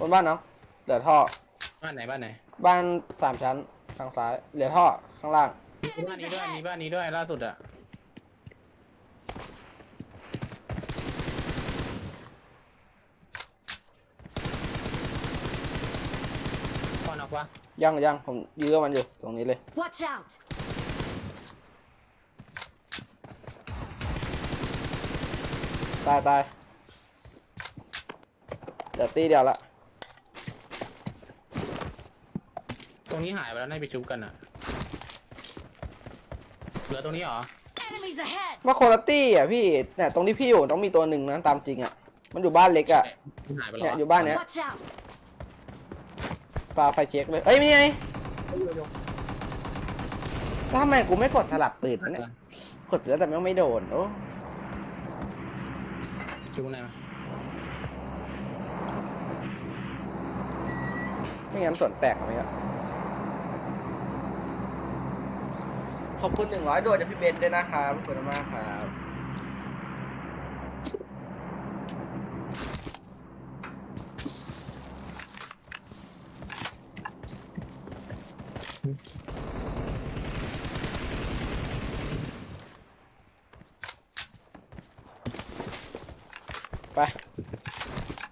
บนบ้านเนาะเหลือท่อ บ้านไหนบ้านไหน บ้านสามชั้นทางซ้าย เหลือท่อข้างล่างมีบ้านนี้ด้วย มีบ้านนี้ด้วยล่าสุดอะพอนออกปะยังยังผมยื้อมันอยู่ตรงนี้เลย Watch out! ตายตายเดี๋ยวตีเดียวละ ตรงนี้หายไปแล้วน่าจะไปชุบกันอะเหลือตรงนี้เหรอ Enemies ahead! ว่าโคลตี้อะพี่เนี่ยตรงที่พี่อยู่ต้องมีตัวหนึ่งนะตามจริงอะ มันอยู่บ้านเล็กอะมันหายไปแล้วเนี่ยอยู่บ้านเนี้ย Watch out! ปลาไฟเช็คเลยเอ้ยไม่ไงแล้วทำไมกูไม่กดสลับปืนวะเนี่ยกดไปแล้วแต่แม่งไม่โดนโอ้ชุบไหนมาไม่งั้นส่วนแตกไหมครับ ขอบคุณหนึ่งร้อยโดนจากพี่เบนซ์ด้วยนะครับขอบคุณมากครับไป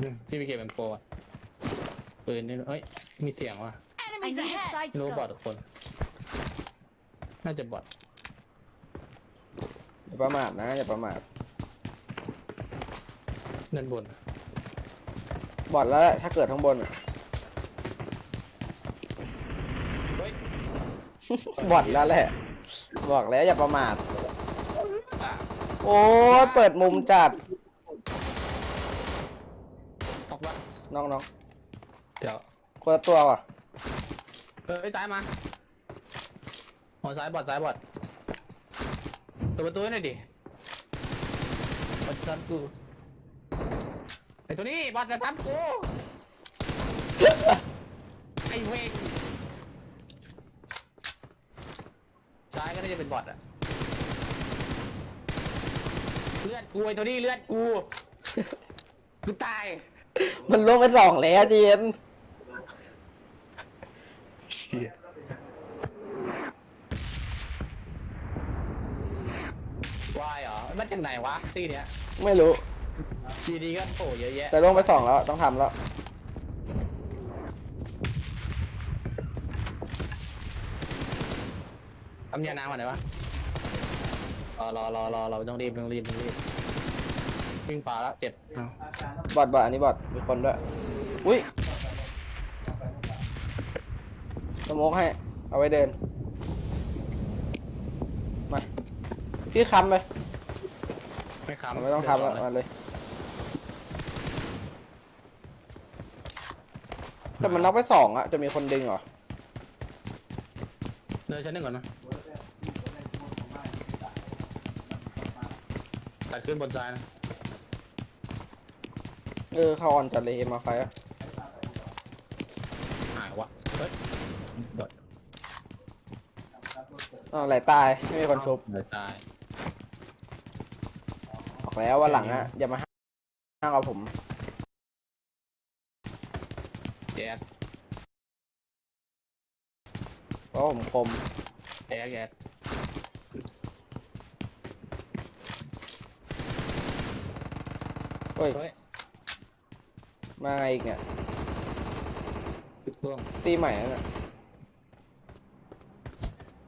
อืมพี่ไปเก็บเป็นโปรอะปืนนี่เอ้ย มีเสียงว่ะ Enemies ahead! ไม่รู้ว่าบอทหรือคน น่าจะบอทอย่าประมาทนะอย่าประมาทด้านบน บอดแล้วแหละถ้าเกิดข้างบนอะเฮ้ย บอดแล้วแหละบอกแล้วอย่าประมาท โอ้ยเปิดมุมจัดออกปะน้องเดี๋ยวๆคนละตัวว่ะเฮ้ยตายมา หัวซ้ายบอดซ้ายบอดเปิดประตูให้หน่อยดิบอดซ้ำกูไอ้ตัวนี้บอดจะซ้ำกูไอ้เวงซ้ายก็น่าจะเป็นบอดอะเลือดกูไอ้ตัวนี้เลือดกูกูตายมันลงไปสองแล้วเจนเชี่ยวายเหรอ มันจากไหนวะที่เนี้ยไม่รู้ ทีดีก็โผล่เยอะแยะแต่ลงไปสองแล้วต้องทำแล้ว ทำยาน้ำก่อนได้ปะรอรอรอรอเราต้องรีบต้องรีบต้องรีบวิ่งป่าแล้วเจ็ดอ้าวบอดบอดอันนี้บอดมีคนด้วย อุ้ยสโมกให้ เอาไว้เดิน มา พี่ค้ำไป ไม่ค้ำไม่ต้องทำแล้วเดี๋ยมาเลย แต่มันน็อกไปสองอะจะมีคนดึงเหรอ เดินชั้นหนึ่งก่อนนะตัดขึ้นบนซ้ายนะเออเข้าออนจัดเลยเอ็มมาไฟอะหายวะเฮ้ยโดดอ๋อไหลตาย ไม่มีคนชุบเดินตาย บอกแล้วว่าหลังอะอย่ามาห้างเอาผมแจ๊ดเพราะผมคมแจ๊ดแจ๊ดเฮ้ย เฮ้ยมาไงอีกเนี่ยร่วงตีใหม่แล้วเนี่ย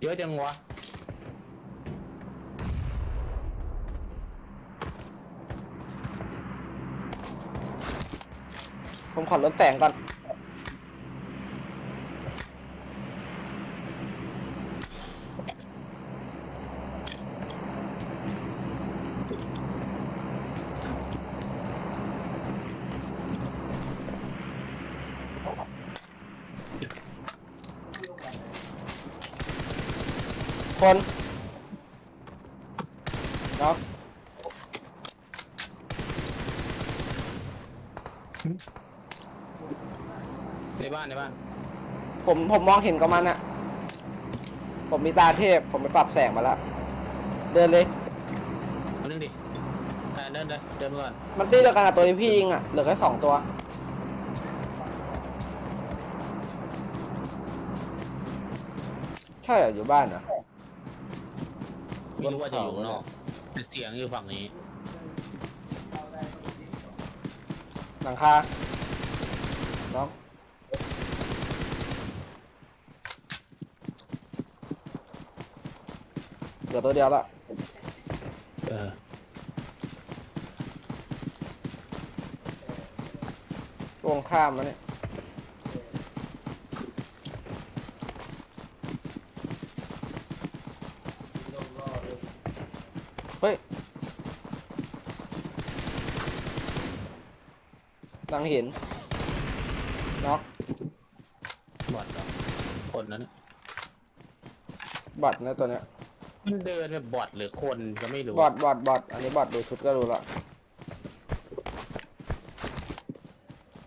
เยอะจังวะ ผมขอลดแสงก่อน คน ผมผมมองเห็นกับมันอะผมมีตาเทพ ผมไปปรับแสงมาแล้ว เดินเลย เอาเดิอ่เดินเดินเดินมาก่อนมันตีเหลือกันกัตัวนี้พี่ยิงอะเหลือแค่สองตัว ใช่อยู่บ้านเะไม่รู้ว่าจะอยู่นอกเสียงอยู่ฝั่งนี้ หลังคา ลือตัวเดียวละเออวงข้ามมาเนี่ยเฮ้ยหลังหินน็อกบอดเหรอคนนั้นน่ะบอดนะตัวเนี้ย มันเดินแบบบอดหรือคนก็ไม่รู้บอดบอดบอดอันนี้บอดดูชุดก็รู้ละ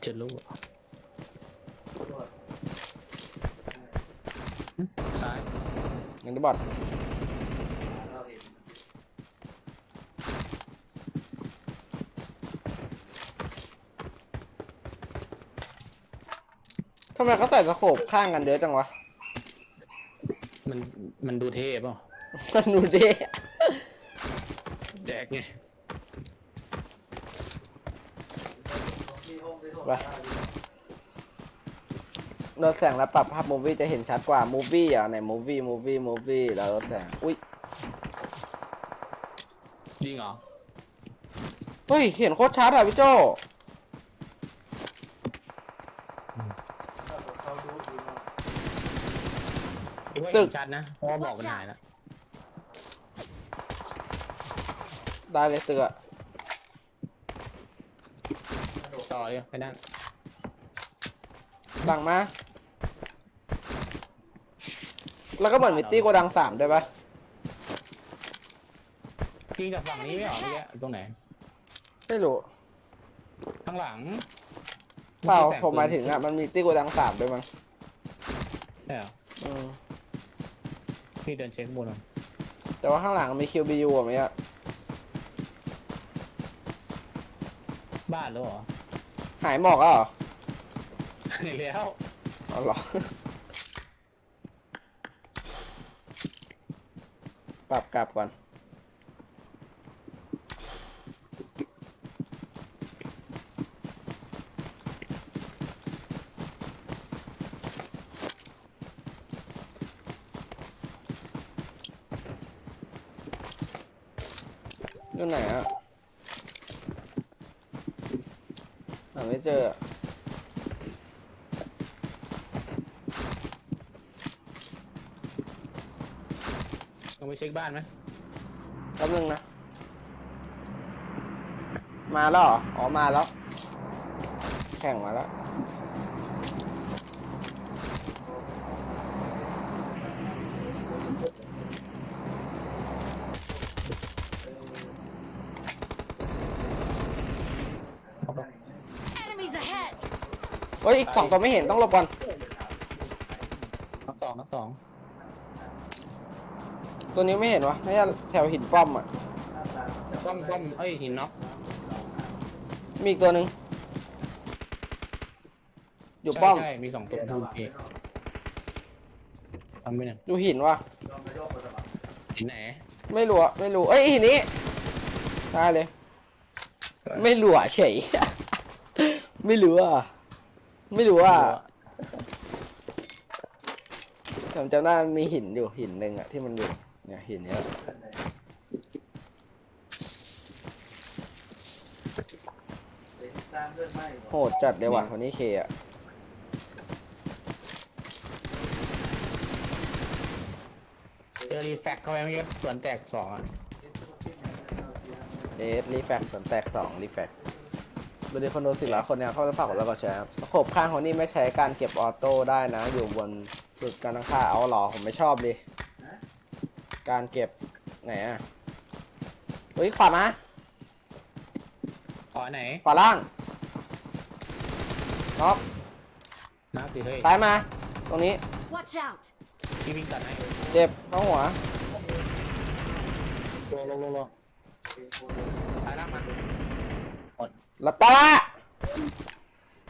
จะรู้หึซ้ายอันนี้บอดทำไมเขาใส่สโคปข้างกันเยอะจังวะ มันมันดูเท่เปล่า สนุกดิแจกไงไปลดแสงแล้วปรับภาพมูวี่จะเห็นชัดกว่ามูวี่อะไหนมูวี่มูวี่มูวี่แล้วลดแสงอุ้ยจริงเหรอ เฮ้ย เห็นโคตรชัดอะพี่โจคิดว่าตึเห็กนชัดนะเพราะว่าบอกมัน Watch หายแล้ว out! ได้เลยเตือต่อเลยไปนั่งดังมา แล้วก็เหมือนมิตตี้โกดังสามด้วยปะจริงจากฝั่งนี้ไม่เหรอเมื่อกี้ตรงไหน ไม่รู้ ข้างหลังเปล่าอกี้แสผมหมายปืนถึงอะ มันมีตี้โกดังสามด้วยมั้งใช่เหรออืมพี่เดินเช็คข้างบนก่อนแต่ว่าข้างหลังมีคิวบียูอะไหมอะ บ้านแล้วเหรอหายหมอกแล้วเหรอเห็นแล้ว อ๋อเหรอ ปรับกลับก่อน อยู่ไหนอะหา ไม่เจออะลองไปเช็คบ้านไหมแป๊บนึงนะ มาแล้วเหรออ๋อ มาแล้ว แข่งมาแล้ว เฮ้ยอีกสองตัวไม่เห็นต้องหลบก่อนนักสองนักสองตัวนี้ไม่เห็นวะน่าจะแถวหินป้อมอะป้อมป้อมเอ้ยหินน็อกมีอีกตัวหนึ่งอยู่ป้อมใช่ใช่มีสองตัวดูพี่ทำไปเนี่ยอยู่หินวะหินไหนไม่รู้อะไม่รู้เอ้ยหินนี้ได้เลย ไม่รู้อะเฉย ไม่รู้อะ ไม่รู้อะผมจำได้มันมีหินอยู่หินหนึ่งอะที่มันอยู่เนี่ยหินเนี้ยโหดจัดเลยว่ะวันนี้เคอะเจอรีแฟกเข้าไปเมื่อกี้สวนแตกสองอะเอสรีแฟกส่วนแตกสองรีแฟก บริคนดูสิร้อยคนเนี่ยเข้าไปฝากกดไลค์กดแชร์ครับสโคบข้างของนี่ไม่ใช้การเก็บออโต้ได้นะ อยู่บนจุดการตั้งค่าเอาหรอผมไม่ชอบดิการเก็บไหนอะเฮ้ยขวามาอ๋อไหนขวาล่างน็อกมาสิเฮ้ยซ้ายมา ตรงนี้ Watch out! พี่วิ่งตัดให้เจ็บเข้าหัวลงลงลงลงตายล่างมา ลัตตาละ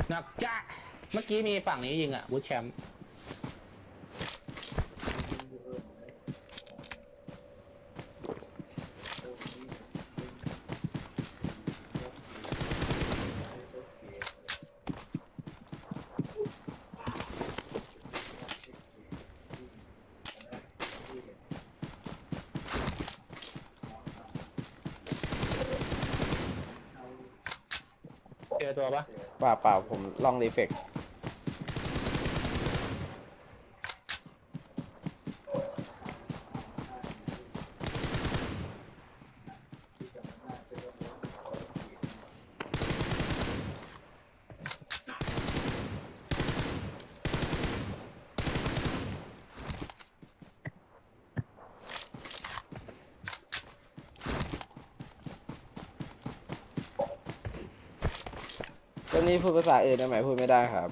หนักจ้ะเมื่อกี้มีฝั่งนี้ยิงอะวูดแชมป์ อตัว ปะเปล่าเปล่าผมลองรีเฟก นี้พูดภาษาอื่นได้ไหมพูดไม่ได้ครับ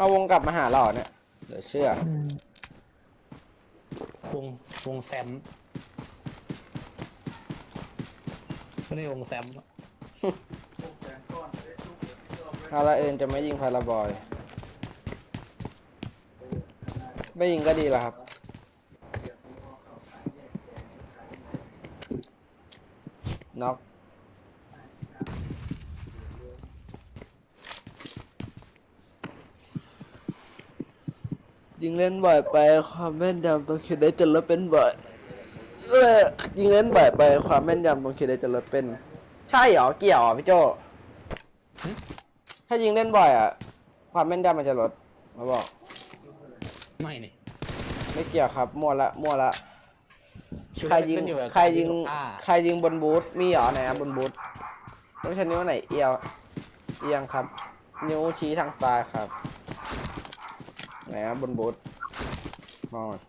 เอาวงกลับมาหาเราเหรอเนี่ยเดี๋ยวเชื่อ วงวงแซมไม่ได้วงแซมฮาราเอินจะไม่ยิงพาราบอย ไม่ยิงก็ดีแล้วครับ น็อก ยิงเล่นบ่อยไปความแม่นยำต้องคิดได้จะลดเป็นบ่อยเออยิงเล่นบ่อยไปความแม่นยำต้องคิดได้จะลดเป็น ใช่เหรอเกี่ยวเหรอพี่โจถ้ายิงเล่นบ่อยอะ ความแม่นยำมันจะลดมาบอก ไม่นี่ไม่เกี่ยวครับมั่วละมั่วละชื่อใครยิง ขึ้นอกับใครยิงอ่าใครยิงบนบูธมีเหรอไหนครับบนบูธต้องใช้นิ้วไหนเอียว เอียงครับ นิ้วชี้ทางซ้ายครับ ไหนครับบนบูธมองก่อน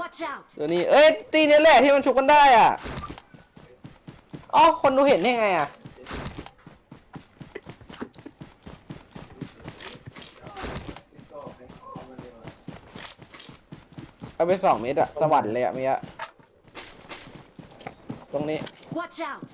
Watch out! ตัวนี้ เอ้ย ตีนี้แหละที่มันชุกกันได้อะอ๋อคนดูเห็นได้ไงอะ เอาไปสองเมตรอะสวรรค์เลยอะเมียตรงนี้ Watch out!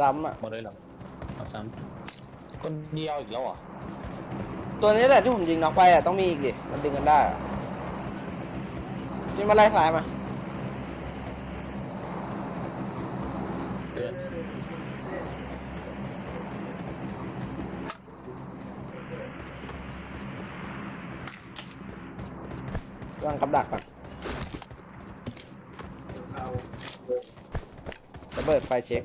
ซ้ำอะหมดเลยเหรอเอาซ้ำคนเดียวอีกแล้วเหรอตัวนี้แหละที่ผมยิงน็อกไปอะต้องมีอีกดิมันดึงกันได้อะนี่มาไล่ซ้ายมาเดือนวางกับดักก่อนระเบิดไฟเช็ค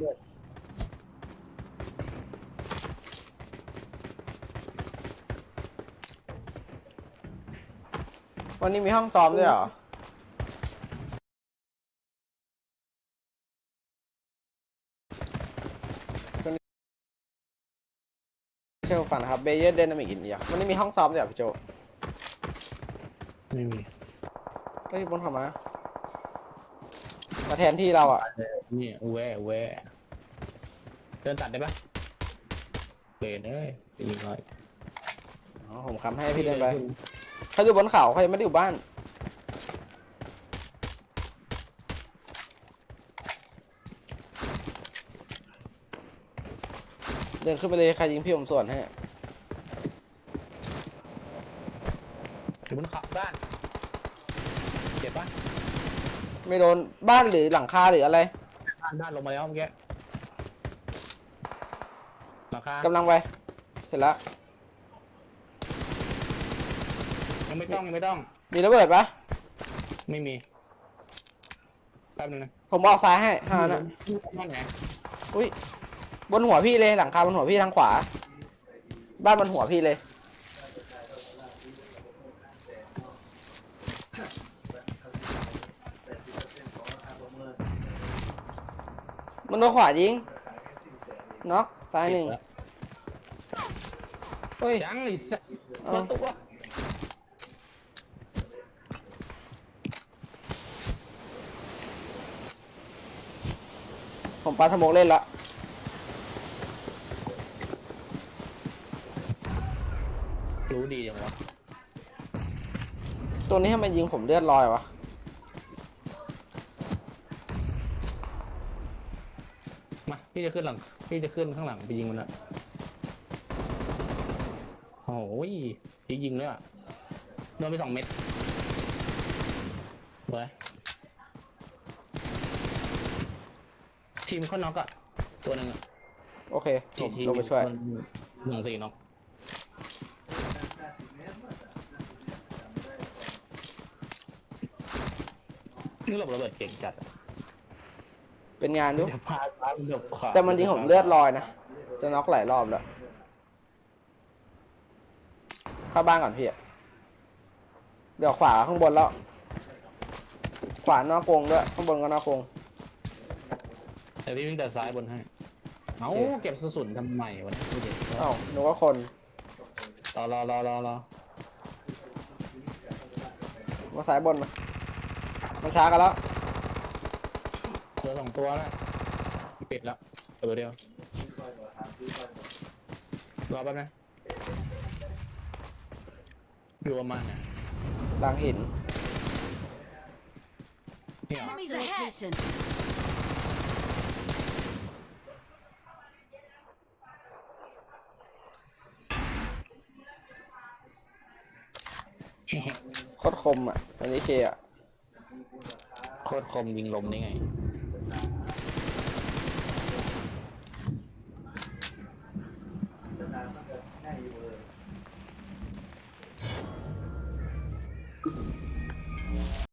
วันนี้มีห้องซ้อมด้วยเหรอเชลฟันครับเบเยอร์เดนามิกอินเดียวันนี้มีห้องซ้อมด้วยเหรอพี่โจไม่มีก็อยู่บนเขามามาแทนที่เราอะนี่แวะแวะเดินตัดได้ปะเบนเอ้ยไปยิงน้อยอ๋อผมคำให้พี่เดินไป เขาอยู่บนเขาเขายังไม่ได้อยู่บ้านเดินขึ้นไปเลยใครยิงพี่ผมส่วนให้อยู่บนเขาบ้านเจ็บปะไม่โดนบ้านหรือหลังคาหรืออะไรบ้านบ้านลงมาแล้วเมื่อกี้หลังคากำลังไปเห็นแล้ว ยังไม่ต้องยังไม่ต้อง มีระเบิดปะไม่มีแป๊บนึงนะผมออกซ้ายให้ฮานะนั่นไงอุ้ยบนหัวพี่เลยหลังคาบนหัวพี่ทางขวา บ้านบนหัวพี่เลย มันโดนขวายิงน็อกตายหนึ่งเฮ้ยยังอีสัตว์เอ้าคนตัว ผมปาสโมกเล่นละรู้ดีจังวะตัวนี้ทำไมยิงผมเลือดลอยวะมาพี่จะขึ้นหลัง พี่จะขึ้นข้างหลังไปยิงมันละโอ้ยพี่ยิงเลยอะโดนไปสองเม็ดเว้ย ทีมเขาน็อกอะตัวหนึ่งอะโอเคผมทีลงไปช่วย หนึ่งสี่น็อกนี่หลบระเบิดเก่งจัดอะเป็นงานดู จะพาพาหลบขวาแต่มันยิงผมเลือดลอยนะ จะน็อกหลายรอบแล้ว เข้าบ้านก่อนพี่อะเดี๋ยวขวาข้างบนแล้ว ขวานอกกรงด้วย ข้างบนก็นอกกรง แต่พี่วิ่งแต่ซ้ายบนให้เอ้าโอเคเก็บกระสุนทำไมวะเนี่ยดูดิเอ้านึกว่าคน รอรอรอรอรอมาซ้ายบนมา มันช้ากันแล้ว เหลือสองตัวแล้วปิดแล้วตัวเดียวรอแป๊บนะอยู่ประมาณเนี่ยหลังหินเนี่ยเหรอ Enemies ahead. โคตร คมอะอันนี้เคอะโคตรคมยิงลมได้ไง